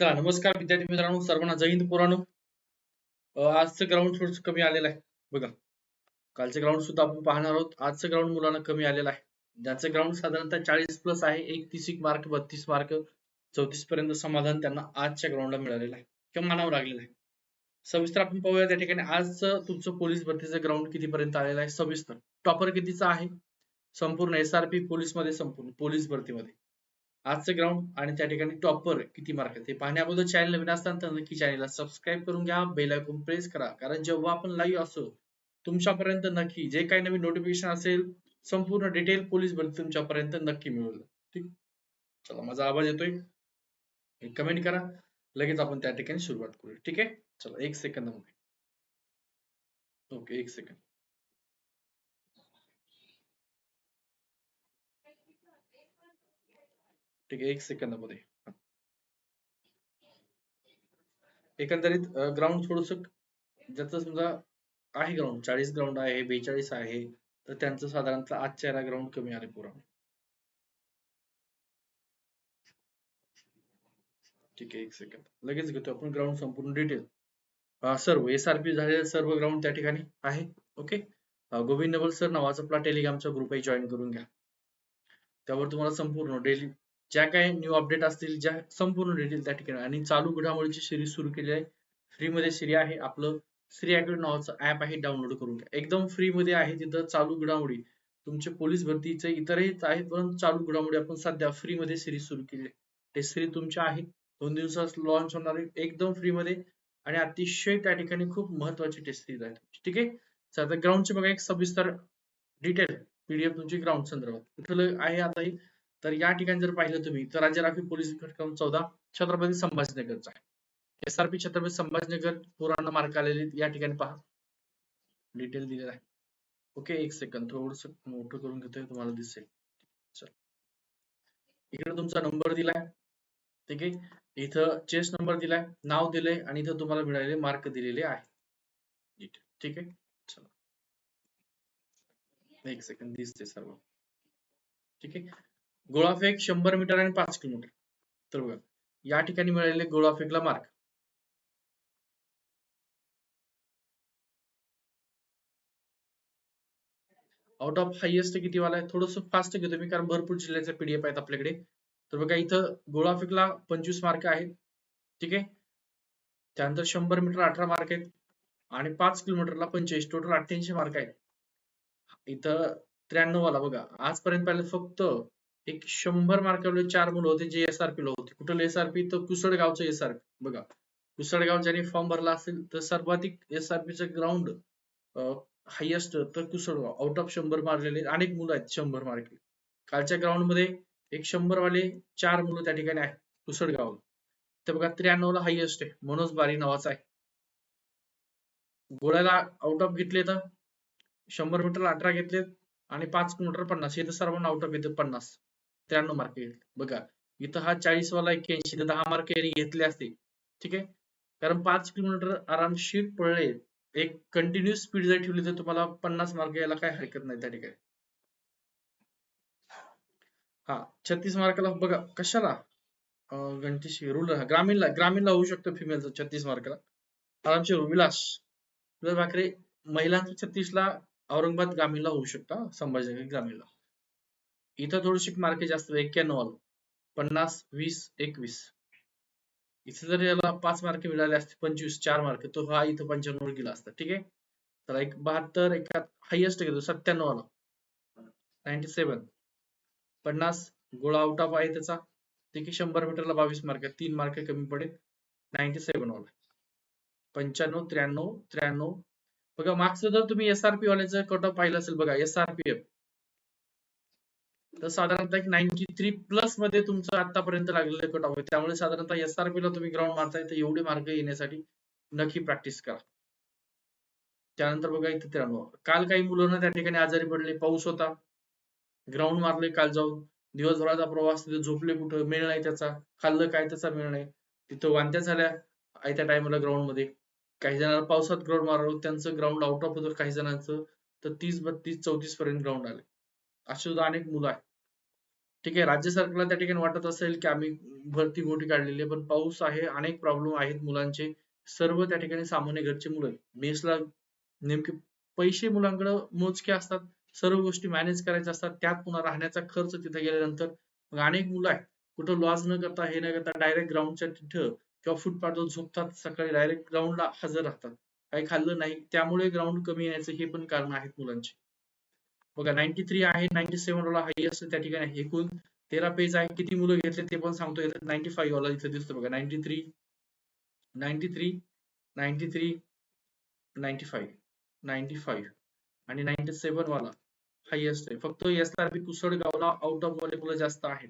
चला नमस्कार विद्यार्थी मित्रांनो सर्वांना जय हिंद पुराणो आजचं ग्राउंड थोडस कमी आलेलं आहे. बघा कालचं ग्राउंड सुद्धा आपण पाहणार आहोत. आजचं ग्राउंड मुलांना कमी आलेलं आहे. ज्याचं ग्राउंड साधारणतः चाळीस प्लस आहे एकतीस एक मार्क बत्तीस मार्क चौतीस पर्यंत समाधान त्यांना आजच्या ग्राउंडला मिळालेलं आहे. किंवा मानावं लागलेलं आहे. सविस्तर आपण पाहूया त्या ठिकाणी. आजचं तुमचं पोलीस भरतीचं ग्राउंड कितीपर्यंत आलेलं आहे? सविस्तर. टॉपर कितीचा आहे? संपूर्ण एसआरपी पोलीसमध्ये संपूर्ण. पोलीस भरतीमध्ये. आजचं ग्राउंड आणि त्या ठिकाणी टॉपर किती मार्क ते पाहण्याबद्दल चॅनल नवीन असताना तर नक्की चॅनलला सबस्क्राईब करून घ्या बेल आयकॉन प्रेस करा. कारण जेव्हा आपण लाईव्ह असो तुमच्यापर्यंत नक्की जे काही नवीन नोटिफिकेशन असेल संपूर्ण डिटेल पोलीस भरती तुमच्यापर्यंत नक्की मिळेल ठीक? चला माझा आवाज येतोय? कमेंट करा. लगेच आपण त्या ठिकाणी सुरुवात करू ठीक आहे? चला एक सेकंद ओके एक सेकंद ठीक आहे एक सेकंदामध्ये एकंदरीत ग्राउंड थोडस ज्याचं समजा आहे ग्राउंड चाळीस ग्राउंड आहे बेचाळीस आहे तर त्यांचं साधारणतः आजच्या चेहरा ग्राउंड कमी आले पुरा. ठीक आहे एक सेकंद लगेच घेतो आपण ग्राउंड संपूर्ण डिटेल सर्व एस आर पी झालेलं सर्व ग्राउंड त्या ठिकाणी आहे ओके गोविंद नवल सर नावाचा आपला टेलिग्रामचा ग्रुपही जॉईन करून घ्या. त्यावर तुम्हाला संपूर्ण डेली ज्या काही न्यू अपडेट असतील ज्या संपूर्ण डिटेल त्या ठिकाणी. आणि चालू घडामोडीची सिरीज सुरू केली आहे. फ्री मध्ये सिरी आहे. आपलं श्री अॅग्रेड नावाचं ऍप आहे डाउनलोड करून घ्या. एकदम फ्री मध्ये आहे तिथं चालू घडामोडी. तुमचे पोलीस भरतीचे इतरही आहेत परंतु चालू घडामोडी आपण सध्या फ्रीमध्ये सिरीज सुरू केली आहे. ते सिरीज तुमच्या आहे दोन दिवसात लॉन्च होणार आहे. एकदम फ्री मध्ये. आणि अतिशय त्या ठिकाणी खूप महत्वाची टेस्ट सिरीज आहे ठीक आहे? तर ग्राउंडचे बघा एक सविस्तर डिटेल पीडीएफ तुमची ग्राउंड संदर्भात. कुठलं आहे आता ही तर या ठिकाणी जर पाहिलं तुम्ही तर राज्य राखीव पोलीस क्रमांक चौदा छत्रपती संभाजीनगरचा आहे. एसआरपी छत्रपती संभाजीनगर पुराणा मार्क आलेले या ठिकाणी पहा. डिटेल दिलेला आहे. ओके एक सेकंद थोडस मोठं करून घेतोय तुम्हाला दिसेल. चल. इकडे तुमचा नंबर दिलाय. ठीक आहे? इथं चेस नंबर दिलाय नाव दिलंय आणि इथं तुम्हाला मिळालेले मार्क दिलेले आहे. ठीक आहे? चला. एक सेकंद दिसते सर्व. ठीक आहे? गोळाफेक शंभर मीटर आणि पाच किलोमीटर. तर बघा या ठिकाणी मिळालेले गोळाफेकला मार्क आउट ऑफ हायएस्ट किती वाला आहे? थोडस फास्ट घेतो मी कारण भरपूर जिल्ह्याचे पीडीएफ आहेत आपल्याकडे. तर बघा इथं गोळाफेकला पंचवीस मार्क आहेत. ठीक आहे? त्यानंतर शंभर मीटर अठरा मार्क आहेत. आणि पाच किलोमीटरला पंचेचाळीस टोटल अठ्ठ्याऐंशी मार्क आहेत. इथं त्र्याण्णव वाला बघा आजपर्यंत पाहिलं फक्त एक शंभर मार्कावले चार मुलं होते जे एसआरपी ला होते. कुठलं एसआरपी तर कुसडगावचं एसआरपी बघा कुसडगाव ज्याने फॉर्म भरला असेल तर सर्वाधिक एसआरपीचं ग्राउंड हायएस्ट तर कुसडगाव आउट ऑफ शंभर मारलेले अनेक मुलं आहेत शंभर मार्कले कालच्या ग्राउंडमध्ये एक शंभर वाले चार मुलं त्या ठिकाणी आहेत कुसडगाव तर बघा त्र्याण्णव ला हायएस्ट आहे मनोज बारी नावाचा आहे. गोळ्याला आउट ऑफ घेतले तर शंभर मीटर अठरा घेतलेत आणि पाच किलोमीटर पन्नास. इथं सर्वांना आउट ऑफ येते पन्नास. त्र्याण्णव मार्क घेतले बघा इथं हा चाळीस वाला एक्क्याऐंशी तर दहा मार्क यांनी घेतले असते. ठीक आहे? कारण पाच किलोमीटर आरामशीर पळले एक कंटिन्युअस स्पीड जर ठेवली तर तुम्हाला पन्नास मार्क यायला काय हरकत नाही त्या ठिकाणी. हा छत्तीस मार्काला बघा कशाला? गणतीशी रुल ग्रामीणला ग्रामीणला होऊ शकतो फिमेलचं छत्तीस मार्काला आरामशीर विलास. विलास भाकरे महिलांचं छत्तीसला औरंगाबाद ग्रामीणला होऊ शकता संभाजीनगर ग्रामीणला. इथं थोडीशी मार्के जास्त एक्क्याण्णव पन्नास वीस एकवीस. इथे जर याला पाच मार्क मिळाले असते पंचवीस चार मार्क तो हा इथं पंच्याण्णव गेला असता ठीक आहे? तर एक बहात्तर एका हायएस्ट घेतो सत्त्याण्णव आला. नाईन्टी सेवन पन्नास गोळा आउट ऑफ आहे त्याचा. ठीक आहे शंभर मीटरला बावीस मार्क तीन मार्क कमी पडेल. नाईन्टी सेवन वाला. पंच्याण्णव त्र्याण्णव त्र्याण्णव. बघा मागचं जर तुम्ही एसआरपी वाल्याचं कट ऑफ पाहिलं असेल बघा एसआरपीएफ तर साधारणतः एक नाईन्टी थ्री प्लसमध्ये तुमचं आतापर्यंत लागलेलं कट ऑफ आहे. त्यामुळे साधारणतः एसआरपी ला तुम्ही ग्राउंड मारताय तर एवढे मार्क येण्यासाठी नक्की प्रॅक्टिस करा. त्यानंतर बघा इथे त्र्याण्णव काल काही मुलांना त्या ठिकाणी आजारी पडले पाऊस होता. ग्राउंड मारले काल जाऊन. दिवसभराचा प्रवास तिथे झोपले कुठं मेळ नाही त्याचा. खाल्लं काय त्याचा मेळ नाही. तिथं वांत्या झाल्या. त्या टायमाला ग्राउंडमध्ये. काही जणांना पावसात ग्राउंड मारलो त्यांचं ग्राउंड आउट ऑफ होतं काही जणांचं तर तीस बत्तीस चौतीस पर्यंत ग्राउंड आले. असे सुद्धा अनेक मुलं आहेत. ठीक आहे राज्य सरकारला त्या ठिकाणी वाटत असेल की आम्ही भरती मोठी काढलेली आहे पण पाऊस आहे अनेक प्रॉब्लेम आहेत मुलांचे. सर्व त्या ठिकाणी सामान्य घरचे मुलं मेसला नेमके पैसे मुलांकडे मोजके असतात सर्व गोष्टी मॅनेज करायच्या असतात त्यात पुन्हा राहण्याचा खर्च तिथे गेल्यानंतर मग अनेक मुलं आहेत. कुठं लॉज न करता हे न करता डायरेक्ट ग्राउंडच्या तिथं किंवा फुटपाथवर झोपतात सकाळी डायरेक्ट ग्राउंडला हजर राहतात. काही खाल्लं नाही त्यामुळे ग्राउंड कमी यायचं हे पण कारण आहेत मुलांचे. बघा नाईन्टी थ्री आहे नाईन्टी सेव्हन वाला हायएस्ट त्या ठिकाणी एकूण. तेरा पेज आहे किती मुलं घेतले ते पण सांगतो येतात नाईन्टी फाईव्ह वाला इथे दिसतो बघा ninety three ninety three ninety three ninety five ninety five आणि नाईन्टी सेव्हन वाला हायएस्ट आहे फक्त एस आर पी कुसडगावला आउट ऑफ वाले मुलं जास्त आहेत.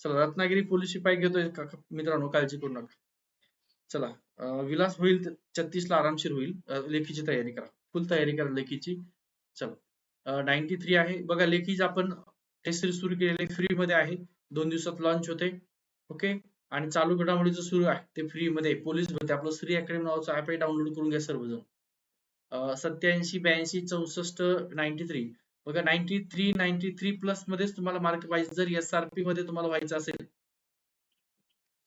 चला रत्नागिरी पोलीस शिपाई घेतोय मित्रांनो काळजी करू नका. चला विलास होईल छत्तीस ला आरामशीर होईल. लेखीची तयारी करा. फुल तयारी करा लेखीची. चला. नाईन्टी थ्री आहे. बघा लेखीज आपण टेस्ट सिरीज सुरू केलेले फ्री मध्ये आहे. दोन दिवसात लॉन्च होते. ओके आणि चालू घडामोडीचं सुरू आहे ते फ्री मध्ये पोलीस भरती. आपलं श्री अकॅडमी नावाचं ऍप डाउनलोड करून घ्या सर्वजण. सत्याऐंशी ब्याऐंशी चौसष्ट नाईन्टी थ्री बघा ninety three ninety three plus मध्येच तुम्हाला मार्क पाहिजे. जर एस आर पी मध्ये तुम्हाला व्हायचं असेल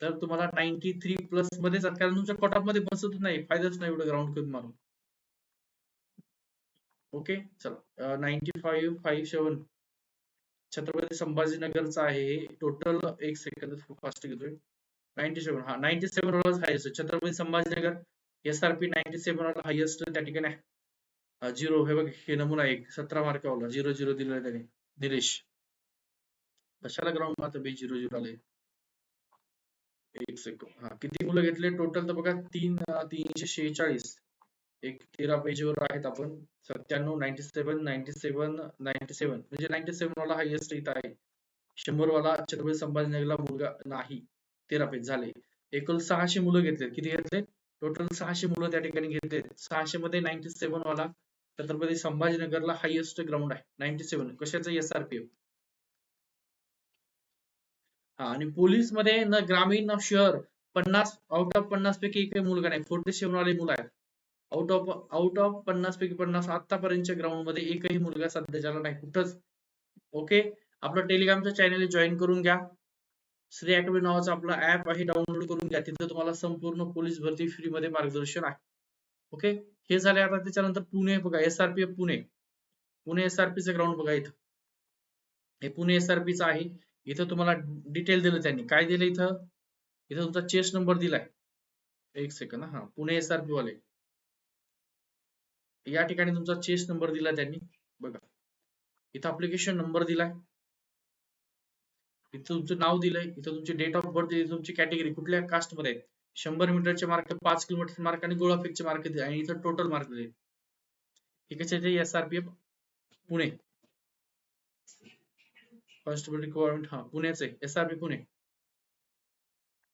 तर तुम्हाला नाईन्टी थ्री प्लस मध्येच. कारण तुमच्या कटऑफमध्ये बसत नाही. फायदाच नाही एवढं ग्राउंड करून मारून. ओके चला. Ninety five five seven Chhatrapati संभाजीनगरचा आहे. टोटल एक सेकंद फास्ट घेतोय. नाईन्टी सेव्हन हा नाईन्टी सेव्हन वाला highest Chhatrapati Sambhajinagar S R P ninety seven वाला हायस्ट त्या ठिकाणी झिरो हे बघ हे नमुना एक सतरा मार्कावाला झिरो झिरो दिलेला त्याने. निलेश. कशाला ग्राउंड आता बी झिरो झिरो आले एक सेकंड हा किती मुलं घेतले? टोटल तर बघा तीन तीनशे शेहेचाळीस. एक तेरा पेजवर आहेत आपण. सत्त्याण्णव ninety seven ninety seven ninety seven म्हणजे नाईन्टी सेव्हन वाला हायएस्ट इथं आहे. शंभर वाला छत्रपती संभाजीनगरला मुलगा नाही. तेरा पेज झाले. एकूण सहाशे मुलं घेतलेत. किती घेतले? टोटल सहाशे मुलं त्या ठिकाणी घेतले सहाशे मध्ये नाईन्टी सेव्हन वाला छत्रपती संभाजीनगरला हायएस्ट ग्राउंड आहे. नाईन्टी सेव्हन कशाचं एसआरपीएफ हा आणि पोलीसमध्ये ना ग्रामीण ना शहर. पन्नास आउट ऑफ पन्नास पैकी एक मुलगा नाही. फोर्टी सेव्हन वाले मुलं आहेत. आउट ऑफ आउट ऑफ पन्नास पैकी पन्नास आतापर्यंतच्या ग्राउंडमध्ये एकही मुलगा सध्याच्याला नाही. कुठंच. ओके आपलं टेलिग्रामचं चॅनल जॉईन करून घ्या. श्री अकॅडमी नावाचा आपला ऍप आहे डाउनलोड करून घ्या. तिथं तुम्हाला संपूर्ण पोलीस भरती फ्री मध्ये मार्गदर्शन आहे. ओके हे झाले आता त्याच्यानंतर पुणे बघा एसआरपीएफ पुणे. पुणे एसआरपीचं ग्राउंड बघा इथं. हे पुणे एसआरपीचं आहे. इथं तुम्हाला डिटेल दिलं त्यांनी. काय दिलं इथं? इथं तुमचा चेस्ट नंबर दिलाय. एक सेकंड हा. पुणे एसआरपी वाले. या ठिकाणी तुमचा चेस नंबर दिला त्यांनी. बघा. इथं अप्लिकेशन नंबर दिलाय. इथं तुमचं नाव दिलंय. इथं तुमची डेट ऑफ बर्थ तुमची कॅटेगरी कुठल्या कास्टमध्ये आहे? शंभर मीटरचे मार्क पाच किलोमीटर मार्क आणि गोळाफेकचे मार्क दिले. आणि इथं टोटल मार्क दिले. हे कशाचे S R P F Pune. Constable requirement हा पुण्याचे S R P Pune.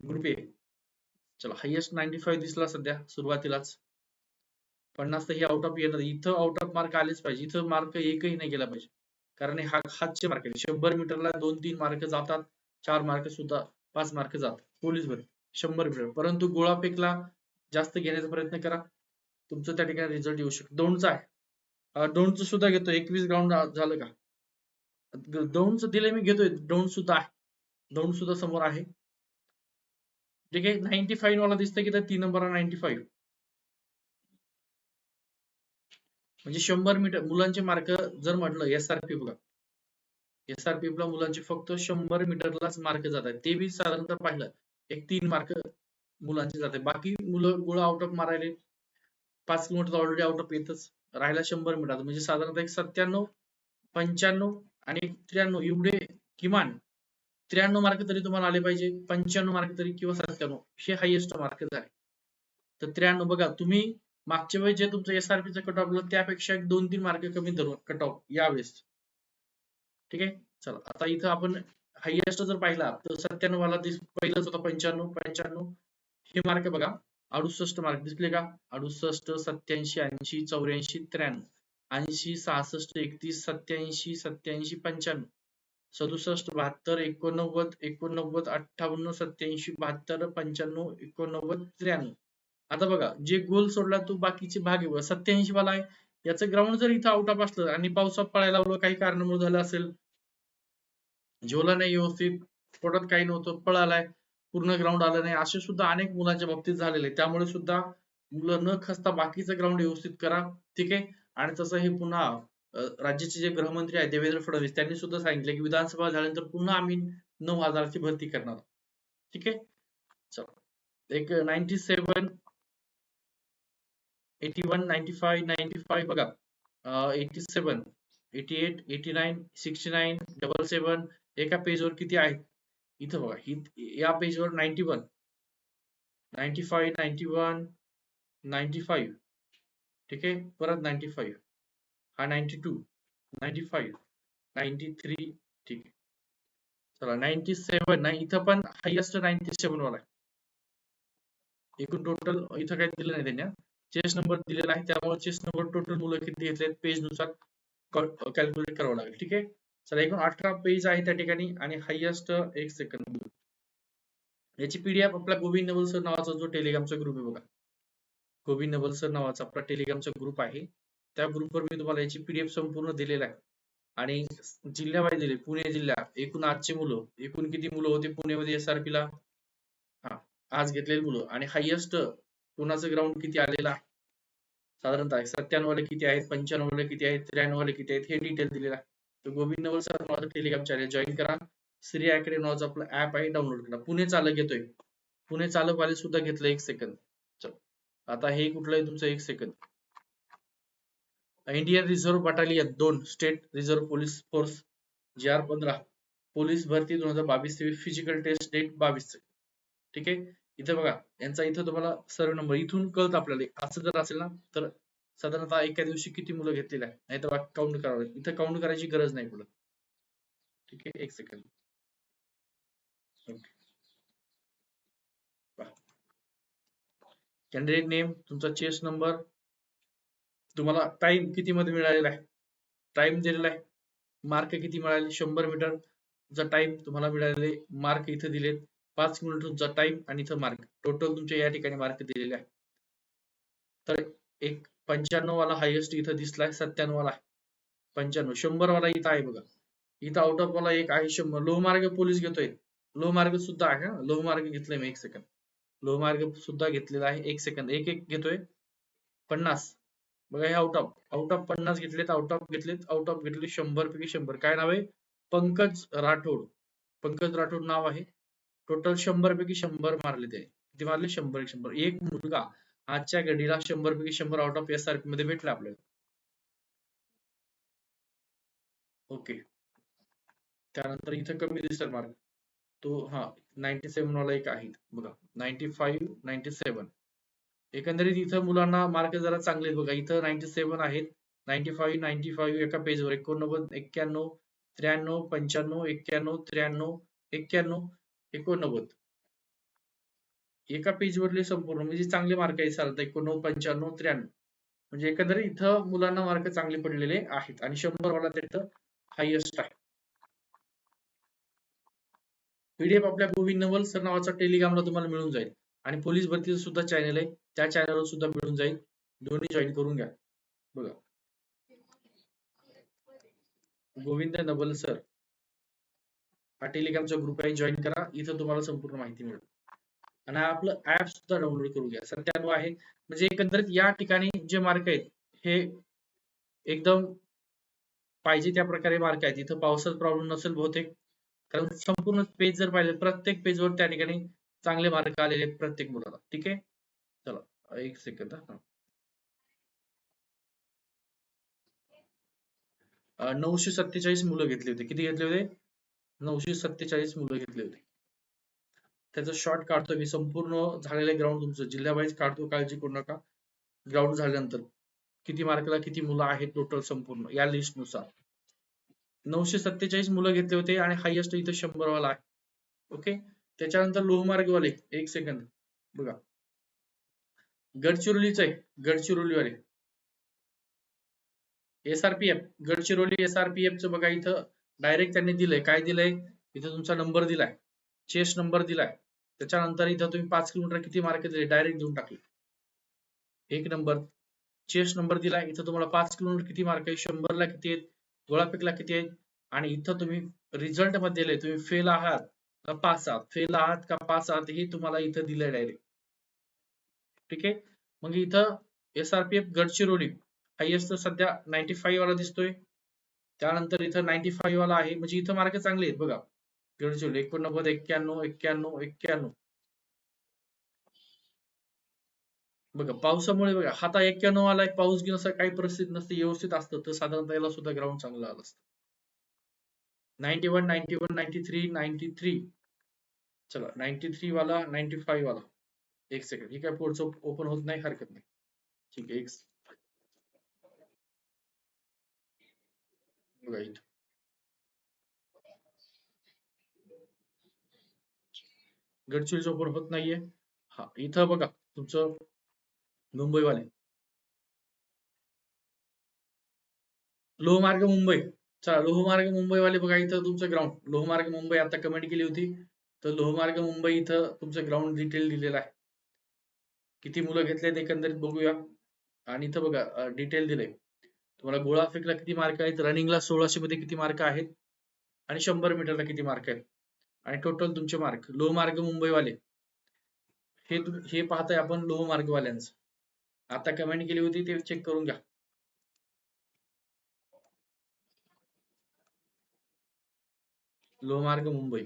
Group A चला हायएस्ट नाईन्टी फाईव्ह दिसला सध्या सुरुवातीलाच. पन्नास तर हे आउट ऑफ येणार. इथं आउट ऑफ मार्क आलेच पाहिजे. इथं मार्क एकही नाही गेला पाहिजे. कारण हा हातचे मार्क आहे शंभर मीटरला दोन तीन मार्क जातात. चार मार्क सुद्धा पाच मार्क जातात. पोलीस भरती. शंभर मीटर. परंतु गोळा फेकला जास्त घेण्याचा प्रयत्न करा. तुमचं त्या ठिकाणी रिझल्ट येऊ शकतो. दोनचा आहे. दोनचं सुद्धा घेतो. एकवीस ग्राउंड झालं का? दोनचं दिलंय मी घेतोय. दौंड सुद्धा आहे. दौंड सुद्धा समोर आहे. ठीक आहे नाईन्टी फाईव्ह मला दिसतंय की तीन नंबर नाईन्टी फाईव्ह म्हणजे शंभर मीटर मुलांचे मार्क जर म्हटलं पी बघा. एस आर ला मुलांचे फक्त शंभर मीटरलाच मार्क जात ते बी साधारणतः पाहिलं एक तीन मार्क मुलांचे जाते बाकी मुलं गोळा आउट ऑफ मारायले. पाच किलोमीटर ऑलरेडी आउट ऑफ येतच. राहिला शंभर मीटर. म्हणजे साधारणतः एक सत्त्याण्णव पंच्याण्णव आणि त्र्याण्णव एवढे किमान त्र्याण्णव मार्क तरी तुम्हाला आले पाहिजे. पंच्याण्णव मार्क तरी किंवा सत्त्याण्णव हे हायएस्ट मार्क झाले. तर त्र्याण्णव बघा तुम्ही मागच्या वेळेस जे तुमचं एसआरपीचं कट ऑफ त्यापेक्षा एक दोन तीन मार्क कमी धरू कट ऑफ यावेळेस. ठीक आहे? चला आता इथं आपण हायएस्ट जर पाहिला तर सत्त्याण्णवला पहिलंच होता पंच्याण्णव पंच्याण्णव. हे मार्क बघा अडुसष्ट मार्क दिसले का? अडुसष्ट सत्याऐंशी ऐंशी चौऱ्याऐंशी त्र्याण्णव. ऐंशी सहासष्ट एकतीस सत्याऐंशी सत्याऐंशी पंच्याण्णव. सदुसष्ट बहात्तर एकोणनव्वद एकोणनव्वद अठ्ठावन्न सत्याऐंशी बहात्तर पंच्याण्णव एकोणनव्वद त्र्याण्णव. आता बघा जे गोल सोडला तो बाकीचे भाग आहे सत्याऐंशी वाला आहे. याचं ग्राउंड जर इथं आउट ऑफ असलं आणि पावसात पळायला लावलं काही कारणामुळे झालं असेल जेवला नाही व्यवस्थित पोटात काही नव्हतं पळालाय पूर्ण ग्राउंड आलं नाही असे सुद्धा अनेक मुलांच्या बाबतीत झालेले त्यामुळे सुद्धा मुलं न खसता बाकीचं ग्राउंड व्यवस्थित करा ठीक आहे? आणि तसं हे पुन्हा राज्याचे जे गृहमंत्री आहेत देवेंद्र फडणवीस त्यांनी सुद्धा सांगितले की विधानसभा झाल्यानंतर पुन्हा आम्ही नऊ हजाराची भरती करणार ठीक आहे? चला. एक ninety seven eighty one ninety five ninety five बघा. Eighty seven eighty eight eighty nine sixty nine double seven एका पेजवर किती आहेत इथं बघा हि या पेजवर ninety one ninety five ninety one ninety five ठीक आहे? परत नाईन्टी फाईव्ह हा ninety two ninety five ninety three ठीक आहे. चला नाईन्टी सेवन नाही इथं पण हायेस्ट नाईन्टी सेवन वाला आहे. एकूण टोटल इथं काही दिलं नाही त्यांनी चेस नंबर दिलेला आहे त्यामुळे चेस नंबर टोटल मुलं किती घेतलेत पेजनुसार कॅल्क्युलेट करावं लागेल ठीक आहे? चला एकूण अठरा पेज आहे त्या ठिकाणी आणि हायेस्ट एक सेकंद याची पीडीएफ आपला गोविंद नवल सर नावाचा जो टेलिग्रामचा ग्रुप आहे बघा. गोविंद नवल सर नावाचा आपला टेलिग्रामचा ग्रुप आहे. त्या ग्रुपवर मी तुम्हाला याची पीडीएफ संपूर्ण दिलेला आहे. आणि जिल्ह्यावाईज दिले पुणे जिल्हा एकूण आजचे मुलं एकूण किती मुलं होते पुण्यामध्ये एसआरपी ला? हा आज घेतलेली मुलं. आणि हायेस्ट कोणाचं ग्राउंड किती आलेला आहे? साधारणतः सत्त्याण्णव किती आहेत पंच्याण्णव किती आहेत त्र्याण्णव वाले किती आहेत हे डिटेल दिलेलं आहे. तर Govind Naval sir Telegram channel join करा. श्री अकॅडमी नावाचं आपलं ऍप आहे डाउनलोड करा. पुणे चालक घेतोय पुणे चालक वाले सुद्धा घेतलं एक सेकंद चल. आता हे कुठलं आहे तुमचं? एक सेकंद इंडियन रिझर्व्ह बटालियन दोन. State reserve police force G R पंधरा. पोलीस भरती दोन हजार बावीस तेवीस फिजिकल टेस्ट डेट बावीस. ठीक आहे? इथं बघा यांचा इथं तुम्हाला सर्व नंबर इथून कळत आपल्याला. असं जर असेल ना तर साधारणतः एका दिवशी किती मुलं घेतलेली आहे नाही तर काउंट करावं. इथं काउंट करायची गरज नाही पडत ठीक आहे? एक सेकंड कॅन्डिडेट नेम तुमचा चेस नंबर तुम्हाला टाइम किती मध्ये मिळालेला आहे? टाइम दिलेला आहे. मार्क किती मिळाले? शंभर मीटर चा टाइम तुम्हाला मिळालेले मार्क इथे दिलेत. पाच किलोमीटरचा टाइम आणि इथं मार्क टोटल तुमच्या या ठिकाणी मार्क दिलेले आहे. तर एक पंच्याण्णव वाला हायेस्ट इथं दिसलाय सत्त्याण्णव वाला पंच्याण्णव शंभर वाला इथं आहे बघा. इथं आउट ऑफ वाला एक आहे शंभर. लो मार्ग पोलीस घेतोय. लो मार्ग सुद्धा आहे लो मार्ग घेतलाय मी एक सेकंद लो मार्ग सुद्धा घेतलेला आहे. एक सेकंद एक एक घेतोय. पन्नास. बघा हे आउट ऑफ आउट ऑफ पन्नास घेतलेत आउट ऑफ घेतलेत आउट ऑफ घेतले शंभर पैकी शंभर. काय नाव आहे? पंकज राठोड. पंकज राठोड नाव आहे. टोटल शंभर पैकी शंभर मारले ते. किती मारले? शंभर शंभर. एक मुलगा आजच्या घडीला शंभर पैकी शंभर out of S R P मध्ये भेटला आपल्याला. ओके त्यानंतर इथं कमी दिसेल मार्क तो हा नाईन्टी सेव्हन वाला एक आहे. बघा नाईन्टी फाईव्ह नाईन्टी सेव्हन एकंदरीत इथं मुलांना मार्क जरा चांगले बघा. इथं नाईन्टी सेव्हन आहेत. नाईन्टी फाईव्ह नाईन्टी फाईव्ह एका पेजवर एकोणनव्वद एक्क्याण्णव त्र्याण्णव पंच्याण्णव एक्क्याण्णव त्र्याण्णव एक्क्याण्णव. एकोणनव्वद. एका पेजवरले संपूर्ण म्हणजे चांगले मार्क आहे साधारणतः एकोणनव्वद पंच्याण्णव त्र्याण्णव. म्हणजे एकंदरीत इथं मुलांना मार्क चांगले पडलेले आहेत आणि शंभर वाला तिथं हायएस्ट आहे. पीडीएफ आपल्या गोविंद नवल सर नावाचा टेलिग्रामला तुम्हाला मिळून जाईल. आणि पोलीस भरतीचं सुद्धा चॅनल आहे. त्या चॅनलवर सुद्धा मिळून जाईल. दोन्ही जॉईन करून घ्या. बघा. गोविंद नवल सर हा टेलिग्रामचा ग्रुप आहे जॉईन करा. इथं तुम्हाला संपूर्ण माहिती मिळेल. आणि आपलं ऍप सुद्धा डाउनलोड करून घ्या. सत्त्याण्णव आहे. म्हणजे एकंदरीत या ठिकाणी जे मार्क आहेत हे एकदम पाहिजे त्या प्रकारे मार्क आहेत. इथं पावसाचा प्रॉब्लेम नसेल बहुतेक. कारण संपूर्ण पेज जर पाहिजे प्रत्येक पेजवर त्या ठिकाणी चांगले मार्क आलेले आहेत प्रत्येक मुलाला. ठीक आहे? चला एक सेकंद नऊशे सत्तेचाळीस मुलं घेतले होते. किती घेतले होते? नऊशे सत्तेचाळीस मुलं घेतले होते. त्याचं शॉर्ट काढतो मी. संपूर्ण झालेले ग्राउंड तुमचं. जिल्ह्यावाईज काढतो काळजी करू नका. ग्राउंड झाल्यानंतर किती मार्कला किती मुलं आहेत टोटल संपूर्ण या लिस्टनुसार. नऊशे सत्तेचाळीस मुलं घेतले होते आणि हायएस्ट इथं शंभर वाला आहे. ओके त्याच्यानंतर लोहमार्ग वाले एक सेकंद बघा. गडचिरोलीच आहे. गडचिरोली वाले एसआरपीएफ गडचिरोली एसआरपीएफ च बघा इथं. डायरेक्ट त्यांनी दिलंय. काय दिलंय? इथं तुमचा नंबर दिलाय. चेस नंबर दिलाय. त्याच्यानंतर इथं तुम्ही पाच किलोमीटर किती मार्क दिले डायरेक्ट देऊन टाकले. एक नंबर चेस नंबर दिलाय. इथं तुम्हाला पाच किलोमीटर किती मार्क आहे? शंभरला किती आहेत? गोळाफेकला किती आहेत? आणि इथं तुम्ही रिझल्टमध्ये दिले तुम्ही फेल आहात का पास आहात? फेल आहात का पास आहात? हे तुम्हाला इथं दिलंय डायरेक्ट ठीक आहे? मग इथं एसआरपीएफ गडचिरोली. हायएस्ट सध्या नाईन्टी फाईव्ह वाला दिसतोय. त्यानंतर इथं नाईन्टी फाईव्ह वाला आहे. म्हणजे इथं मार्क चांगले आहेत बघा. गडचिरोली एकोणनव्वद एक्क्याण्णव एक्क्याण्णव एक्क्याण्णव. बघा पावसामुळे बघा हाता एक्क्याण्णव आलाय. पाऊस घेऊन असं काही परिस्थिती नसते. व्यवस्थित असतं. तर साधारणतः याला सुद्धा ग्राउंड चांगलं आलं असतं. Ninety one ninety one ninety three ninety three चला नाईन्टी थ्री वाला नाईन्टी फाईव्ह वाला. एक सेकंड हे काय पुढचं ओपन होत नाही? हरकत नाही. ठीक आहे एक बघा इथं गडचिरोलीचं ओपन होत नाहीये. हा इथं बघा तुमचं मुंबईवाले. लोहमार्ग मुंबई. चला लोहमार्ग मुंबईवाले बघा इथं तुमचं ग्राउंड लोहमार्ग मुंबई आता कमेंट केली होती. तर लोहमार्ग मुंबई इथं तुमचं ग्राउंड डिटेल दिलेलं आहे. किती मुलं घेतलेत एकंदरीत बघूया. आणि इथं बघा डिटेल दिलंय. तुम्हाला गोळा फेकला किती मार्क आहेत? रनिंगला सोळाशे मध्ये किती मार्क आहेत? आणि शंभर मीटरला किती मार्क आहेत? आणि टोटल तुमचे मार्क लोहमार्ग मुंबईवाले. हे हे पाहताय आपण लोहमार्गवाल्यांचं आता कमेंट केली होती ते चेक करून घ्या. लोहमार्ग मुंबई.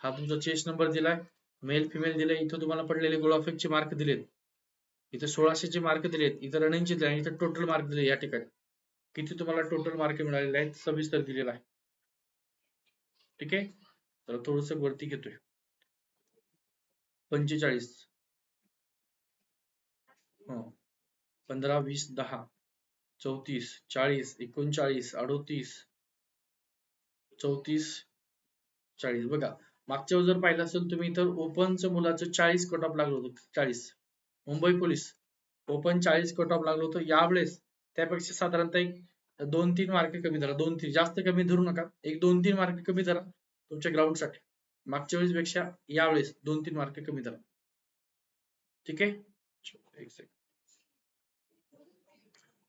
हा तुमचा चेस्ट नंबर दिलाय. मेल फिमेल दिलाय. इथं तुम्हाला पडलेले गोळाफेकचे मार्क दिलेत. इथे सोळाशेचे मार्क दिलेत इथं रनिंगचे दिले आणि इथं टोटल मार्क दिले या ठिकाणी. किती तुम्हाला टोटल मार्क मिळालेले आहेत? सविस्तर दिलेला आहे. ठीक आहे? तर थोडस वरती घेतोय. पंचेचाळीस. हो. पंधरा वीस दहा. चौतीस चाळीस एकोणचाळीस अडोतीस. चौतीस चाळीस. बघा मागच्या जर पाहिलं असेल तुम्ही तर ओपनचं मुलाचं चाळीस कट ऑफ लागलं होतं. चाळीस. मुंबई पोलीस. ओपन चाळीस कट ऑफ लागलो होतो. यावेळेस त्यापेक्षा साधारणतः एक दोन तीन मार्क कमी धरा दोन तीन जास्त कमी धरू नका. एक दोन तीन मार्क कमी धरा तुमच्या ग्राउंडसाठी. मागच्या वेळेस पेक्षा यावेळेस दोन तीन मार्क कमी धरा. ठीक आहे? एक सेकंड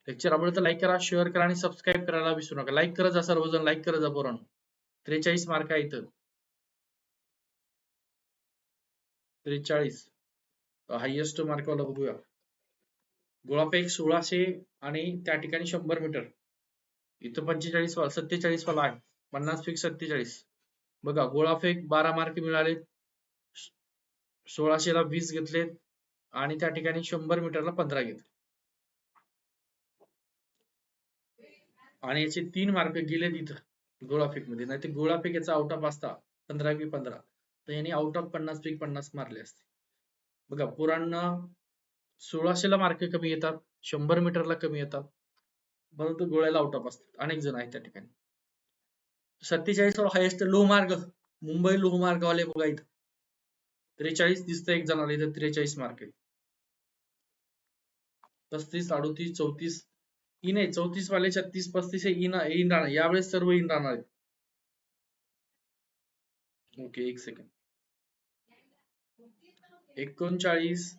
लेक्चर आवडलं तर लाईक करा शेअर करा आणि सबस्क्राईब करायला विसरू नका. लाईक करत जा सर्वजण लाईक करत जा पोरांनो. त्रेचाळीस मार्क आहे इथं. त्रेचाळीस. हायएस्ट मार्क वाला बघूया. गोळापेक सोळाशे आणि त्या ठिकाणी शंभर मीटर इथं पंचेचाळीस वाला सत्तेचाळीस वाला आहे. पन्नास फेक सत्तेचाळीस. बघा गोळाफेक बारा मार्क मिळाले सोळाशेला वीस घेतले आणि त्या ठिकाणी शंभर मीटरला पंधरा घेतले आणि याचे तीन मार्क गेले तिथं गोळाफेकमध्ये नाही ते गोळाफेक याचा आउट ऑफ असता पंधरा की पंधरा. तर यांनी आउट ऑफ पन्नास पैकी पन्नास मारले असते. बघा पोरांना सोळाशेला मार्क कमी येतात शंभर मीटरला कमी येतात परंतु गोळ्याला आउट ऑफ असतात अनेक जण आहेत त्या ठिकाणी. सत्तेचाळीस हायेस्ट लोहमार्ग मुंबई लोहमार्गवाले बघा इथं. त्रेचाळीस दिसतं एक जणाला इथं त्रेचाळीस मार्क आहे. पस्तीस अडोतीस चौतीस इन आहे चौतीस वाले छत्तीस पस्तीस हे इन इन राहणार यावेळेस सर्व इन राहणार आहेत. ओके एक सेकंड एकोणचाळीस.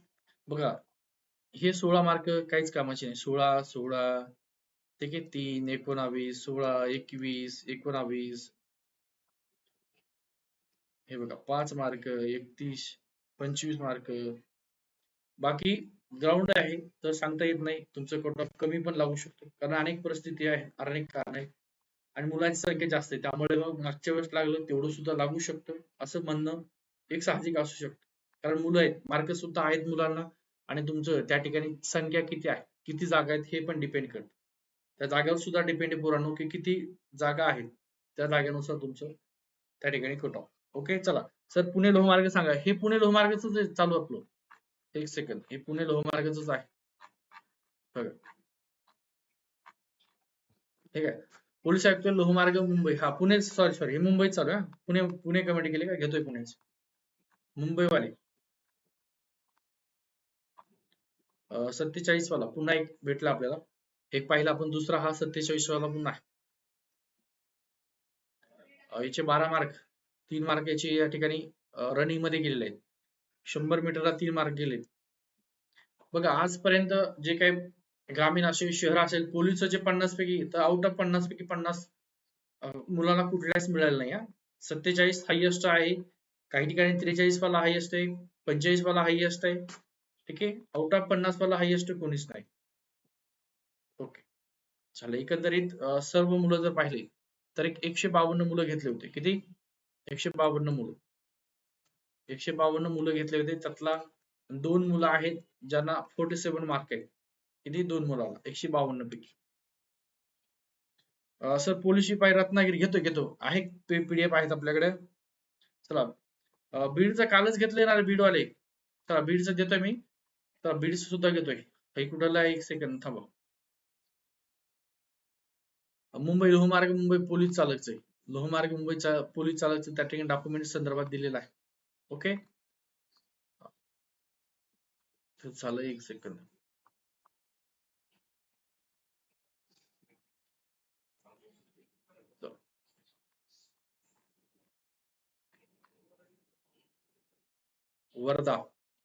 बघा हे सोळा मार्क काहीच कामाचे नाही. सोळा सोळा ते आहे तीन एकोणावीस सोळा एकवीस एकोणावीस. हे बघा पाच मार्क एकतीस पंचवीस मार्क बाकी ग्राउंड आहे तर सांगता येत नाही. तुमचं कट ऑफ कमी पण लागू शकतो. कारण अनेक परिस्थिती आहे अनेक कारण आहे आणि मुलांची संख्या जास्त आहे. त्यामुळे मग मागच्या वेळेस लागलं तेवढं सुद्धा लागू शकतं. असं म्हणणं एक साहजिक असू शकतं. कारण मुलं आहेत. मार्क सुद्धा आहेत मुलांना. आणि तुमचं त्या ठिकाणी संख्या किती आहे? किती जागा आहेत हे पण डिपेंड करतं. त्या जागेवर सुद्धा डिपेंड आहे पोरांनो की किती जागा आहेत त्या जागेनुसार तुमचं त्या ठिकाणी कट ऑफ ओके चला. सर पुणे लोहमार्ग सांगा. हे पुणे लोहमार्गच चालू आपलं. एक सेकंद हे पुणे लोहमार्गच आहे. बघा. ठीक आहे. पोलीस आयुक्त लोहमार्ग मुंबई. हा पुणे सॉरी सॉरी हे मुंबईत चालू आहे हा. पुणे पुणे कमिटी केली का? घेतोय पुण्याचे. मुंबईवाले. सत्तेचाळीस वाला पुन्हा एक भेटला आपल्याला. एक पाहिला आपण दुसरा हा सत्तेचाळीस वाला पुन्हा याचे बारा मार्क तीन मार्क याचे या ठिकाणी रनिंगमध्ये गेलेले आहेत. शंभर मीटरला तीन मार्क गेले बघा आजपर्यंत जे काही ग्रामीण असेल शहर असेल पोलीसचे पन्नास पैकी तर आउट ऑफ पन्नास पैकी पन्नास मुलांना कुठल्याच मिळालं नाही हा. सत्तेचाळीस हायएस्ट आहे. काही ठिकाणी त्रेचाळीस वाला हायएस्ट आहे. पंचेचाळीस वाला हायएस्ट आहे. ठीक आहे? आउट ऑफ पन्नास वाला हायेस्ट कोणीच नाही. ओके झालं. एकंदरीत सर्व मुलं जर पाहिले तर एक एकशे बावन्न मुलं घेतले होते. किती? एकशे बावन्न मुलं. एकशे बावन्न मुलं घेतले होते. त्यातला दोन मुलं आहेत ज्यांना फोर्टी सेव्हन मार्क आहेत. किती? दोन मुलाला. एकशे बावन्न पैकी. सर पोलीस शिपाई रत्नागिरी घेतो घेतो. आहे पीडीएफ आहेत आपल्याकडे. चला. बीडचं कालच घेतले ना बीडवाले? चला बीडचं देतोय मी. तर बीडचं सुद्धा घेतोय. काही कुठला एक सेकंद थांबा. मुंबई लोहमार्ग मुंबई पोलीस चालकच आहे. लोहमार्ग मुंबईचा पोलीस चालकचं त्या ठिकाणी डॉक्युमेंट संदर्भात दिलेला आहे. ओके झालं एक सेकंद वर्धा.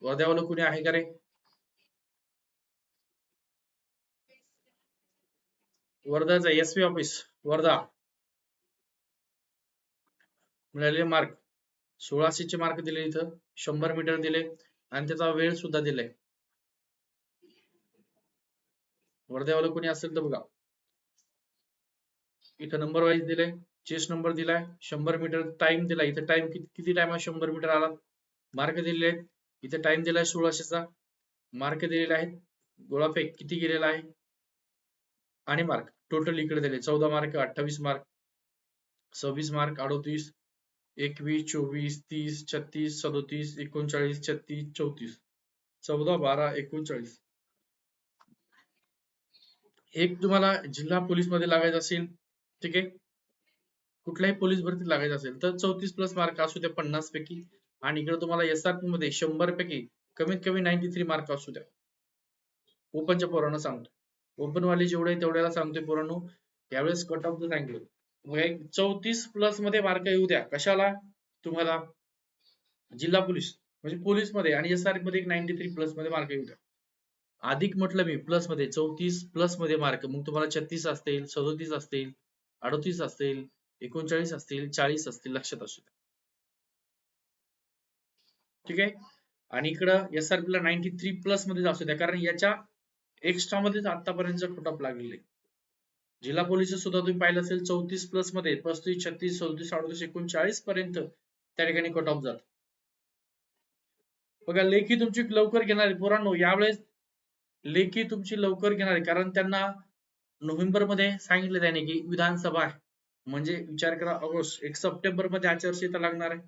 वर्ध्यावाला कुणी आहे का रे? वर्धाचा एस पी ऑफिस वर्धा. मिळालेले मार्क सोळाशेचे मार्क दिले इथं शंभर मीटर दिले आणि त्याचा वेळ सुद्धा दिलाय. वर्ध्यावाला कोणी असेल तर बघा. इथं नंबर वाईज दिले चेस नंबर दिलाय शंभर मीटर टाइम दिला इथं टाइम किती टाइम आहे? शंभर मीटर आला. मार्क दिलेले आहेत. इथे टाइम दिलाय सोळाशेचा मार्क दिलेला आहे गोळाफेक किती गेलेला आहे? आणि मार्क टोटल इकडे दिले चौदा मार्क अठ्ठावीस मार्क सव्वीस मार्क अडोतीस एकवीस चोवीस तीस छत्तीस सदोतीस एकोणचाळीस छत्तीस चौतीस. चौदा बारा एकोणचाळीस. एक तुम्हाला जिल्हा पोलीसमध्ये लागायचं असेल ठीक आहे? कुठल्याही पोलीस भरतीत लागायचं असेल तर चौतीस प्लस मार्क असू द्या पन्नास पैकी. आणि इकडे तुम्हाला एस आर पी मध्ये शंभर पैकी कमीत कमी नाईन्टी थ्री मार्क असू द्या. ओपनच्या पोरांना सांगतो. ओपन वाले जेवढे तेवढ्याला सांगतोय पोरांनो. त्यावेळेस कट ऑफ द सांगितलं मग एक चौतीस प्लसमध्ये मार्क येऊ द्या. कशाला? तुम्हाला. जिल्हा पोलीस. म्हणजे पोलीसमध्ये आणि एस आरमध्ये एक नाईन्टी थ्री प्लसमध्ये मार्क येऊ द्या. अधिक म्हटलं मी प्लसमध्ये. चौतीस प्लसमध्ये मार्क. मग तुम्हाला छत्तीस असतील सदोतीस असतील अडतीस असतील एकोणचाळीस असतील चाळीस असतील लक्षात असू द्या. ठीक आहे? आणि इकडं एस आर पी ला नाईन्टी थ्री प्लसमध्ये असू द्या. कारण याच्या एक्स्ट्रा मध्येच आतापर्यंत कट ऑफ लागलेले जिल्हा पोलीस सुद्धा तुम्ही पाहिलं असेल चौतीस प्लसमध्ये पस्तीस छत्तीस चौतीस अडतीस एकोणचाळीस पर्यंत त्या ठिकाणी कट ऑफ जात. बघा लेखी तुमची लवकर घेणार पोरांनो यावेळेस लेखी तुमची लवकर घेणार कारण त्यांना नोव्हेंबरमध्ये सांगितलं त्याने की विधानसभा आहे. म्हणजे विचार करा ऑगस्ट एक सप्टेंबरमध्ये आचारसंहिता लागणार आहे.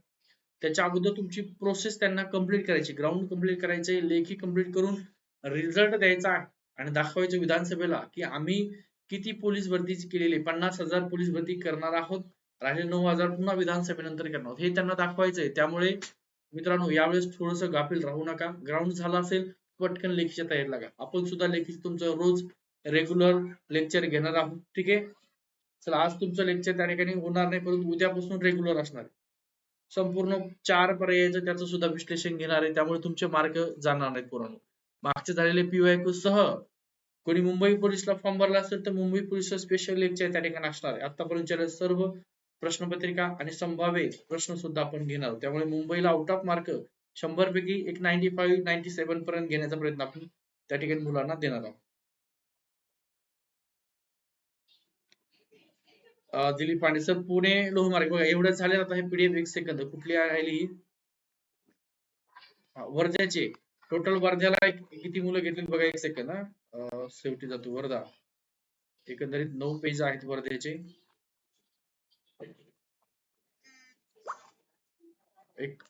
त्याच्या अगोदर तुमची प्रोसेस त्यांना कंप्लीट करायची ग्राउंड कंप्लीट करायचे लेखी कंप्लीट करून रिझल्ट द्यायचा आहे. आणि दाखवायचं विधानसभेला की आम्ही किती पोलीस भरती केलेली पन्नास हजार पोलीस भरती करणार आहोत. राहिले नऊ हजार पुन्हा विधानसभेनंतर करणार आहोत. हे त्यांना दाखवायचंय त्यामुळे मित्रांनो यावेळेस थोडस गाफील राहू नका. ग्राउंड झाला असेल पटकन लेखीच्या तयारी लागा. आपण सुद्धा लेखी तुमचं रोज रेग्युलर लेक्चर घेणार आहोत. ठीक आहे? चला आज तुमचं लेक्चर त्या ठिकाणी होणार नाही परंतु उद्यापासून रेग्युलर असणार संपूर्ण चार पर्यायाचं त्याचं सुद्धा विश्लेषण घेणार आहे. त्यामुळे तुमचे मार्क जाणार नाहीत पोरांनो. मागचे झालेले पीवायक्यू सह कोणी मुंबई पोलीसला फॉर्म भरला असेल तर मुंबई पोलीस स्पेशल लेक्चर त्या ठिकाणी असणार आहे. आतापर्यंत सर्व प्रश्नपत्रिका आणि संभाव्य प्रश्न सुद्धा आपण घेणार त्यामुळे मुंबईला आउट ऑफ मार्क शंभर पैकी एक नाईन्टी फाईव्ह नाईन्टी सेव्हन पर्यंत घेण्याचा प्रयत्न आपण त्या ठिकाणी मुलांना देणार आहोत. दिलीप पांडे सर पुणे लोहमार्ग बघा एवढं झाले आता हे पीडीएफ एक सेकंद कुठली राहिली हा, वर्ध्याचे. टोटल वर्ध्याला किती मुलं घेतली बघा एक सेकंद हा. शेवटी जातो वर्धा. एकंदरीत नऊ पेज आहेत वर्ध्याचे एक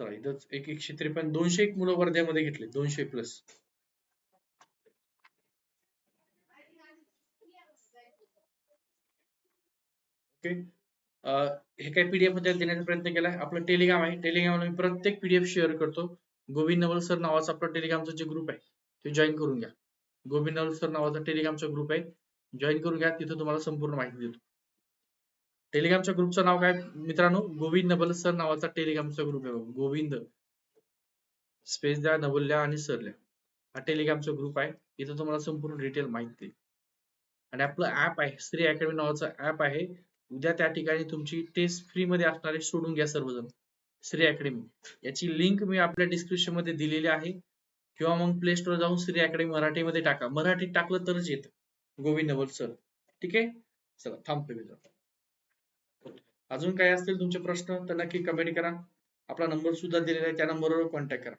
इथंच एक एकशे त्रेपन्न दोनशे एक मुलं वर्ध्यामध्ये घेतले. दोनशे प्लस ओके हे काही पीडीएफमध्ये देण्याचा प्रयत्न केला आपलं टेलिग्राम आहे. टेलिग्रामला मी प्रत्येक पीडीएफ शेअर करतो. गोविंद नवल सर नावाचा आपला टेलिग्रामचा जे ग्रुप आहे ते जॉईन करून घ्या. गोविंद नवल सर नावाचा टेलिग्रामचा ग्रुप आहे जॉईन करून घ्या. तिथं तुम्हाला संपूर्ण माहिती देतो. टेलिग्रामच्या ग्रुपचं नाव काय? मित्रांनो गोविंद नबल सर नावाचा टेलिग्रामचा ग्रुप आहे गोविंद. स्पेस द्या नवल्या आणि सरल्या हा टेलिग्रामचा ग्रुप आहे. इथं तुम्हाला संपूर्ण डिटेल माहिती आणि आपलं ऍप आहे. श्री अकॅडमी नावाचं ऍप आहे. उद्या त्या ठिकाणी तुमची टेस्ट फ्री मध्ये असणारे सोडून घ्या सर्वजण. श्री अकॅडमी याची लिंक मी आपल्या डिस्क्रिप्शनमध्ये दिलेली आहे. किंवा मग प्ले स्टोर जाऊन श्री अकॅडमी मराठीमध्ये टाका. मराठीत टाकलं तरच येत. गोविंद नवल सर ठीक आहे? चला थांबतो मी अजून काही असतील तुमचे प्रश्न तर नक्की कमेंट करा. आपला नंबर सुद्धा दिलेला आहे. त्या नंबरवर कॉन्टॅक्ट करा.